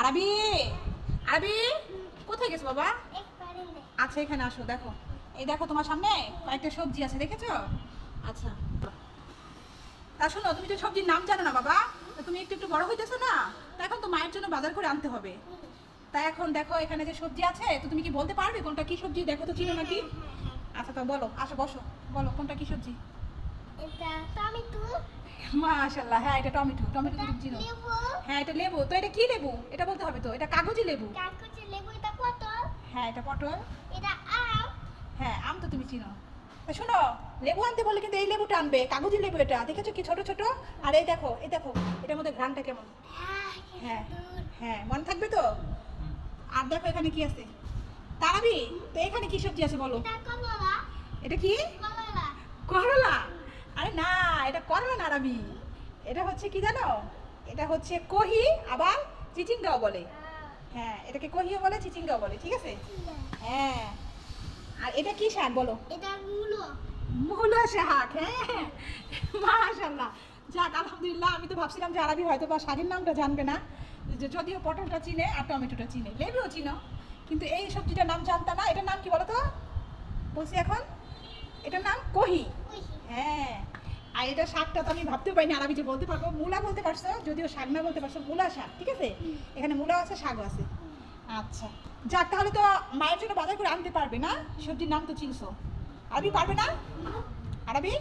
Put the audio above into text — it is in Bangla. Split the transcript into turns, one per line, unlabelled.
আরবি আরবি, কোথায় গেছো বাবা? আচ্ছা এখানে আসো, দেখো। এই দেখো তোমার সামনে কয়েকটা সবজি আছে, দেখেছ? আচ্ছা। তা শোনো, তুমি তো সবজির নাম জানো না বাবা। তুমি একটু একটু বড় হইতেছো না? তা এখন তো মায়ের জন্য বাজার করে আনতে হবে। তা এখন দেখো, এখানে যে সবজি আছে, তো তুমি কি বলতে পারবে কোনটা কি সবজি? দেখো তো চিনো নাকি? আচ্ছা তা বলো, আসো, বসো। বলো, কোনটা কি সবজি? মাশাল্লাহ হ্যাঁ এটা টমেটো টমেটো চিনো।
লেবু।
হ্যাঁ এটা লেবু তো এটা কি লেবু? এটা বলতে হবে তো এটা কাগজি লেবু।
কাকুচি লেবু এটা পটল।
হ্যাঁ এটা পটল।
এটা আম।
হ্যাঁ আম তো তুমি চিনো। তা শোনো লেবু আনতে বলে কিন্তু এই লেবুটা আনবে কাগজি লেবু এটা। দেখেছ কি ছোট ছোট? আর এই দেখো এই দেখো এটার মধ্যে ঘ্রানটা কেমন?
হ্যাঁ
হ্যাঁ হ্যাঁ মনে থাকবে তো? আর দেখো এখানে কি আছে। তারাবি তো এখানে কি সবজি আছে বলো?
এটা
কি
কমলা
করলা আরে না এটা না আরাবি এটা হচ্ছে কি জানো? এটা হচ্ছে কহি আবার চিচিঙ্গাও বলে। হ্যাঁ এটাকে কহিও বলে চিচিঙ্গাও বলে ঠিক আছে? হ্যাঁ। আর এটা কি শাক বলো?
এটা মূলো।
মূলা শাক হ্যাঁ। মাশাল্লাহ যাক আলহামদুলিল্লাহ আমি তো ভাবছিলাম যে আরবি হয়তো বা শাকের নামটা জানবে না। যে যদিও পটলটা চিনে আর টমেটোটা চিনে লেবুও চিনো। কিন্তু এই সবজিটার নাম জানতা না। এটার নাম কি বলো তো? বলছি এখন? এটার নাম কহি। হ্যাঁ। আর এটা শাকটা তো আমি ভাবতেও পারিনি আমি যে বলতে পারব মূলা বলতে পারছ যদিও শাক না বলতে পারছ মূলা শাক ঠিক আছে? এখানে মূলা আছে শাক আছে। আচ্ছা যাক তাহলে তো মায়ের জন্য বাজার করে আনতে পারবে না? সবজির নাম তো চিনছো। আরবি পারবে না? আরবি?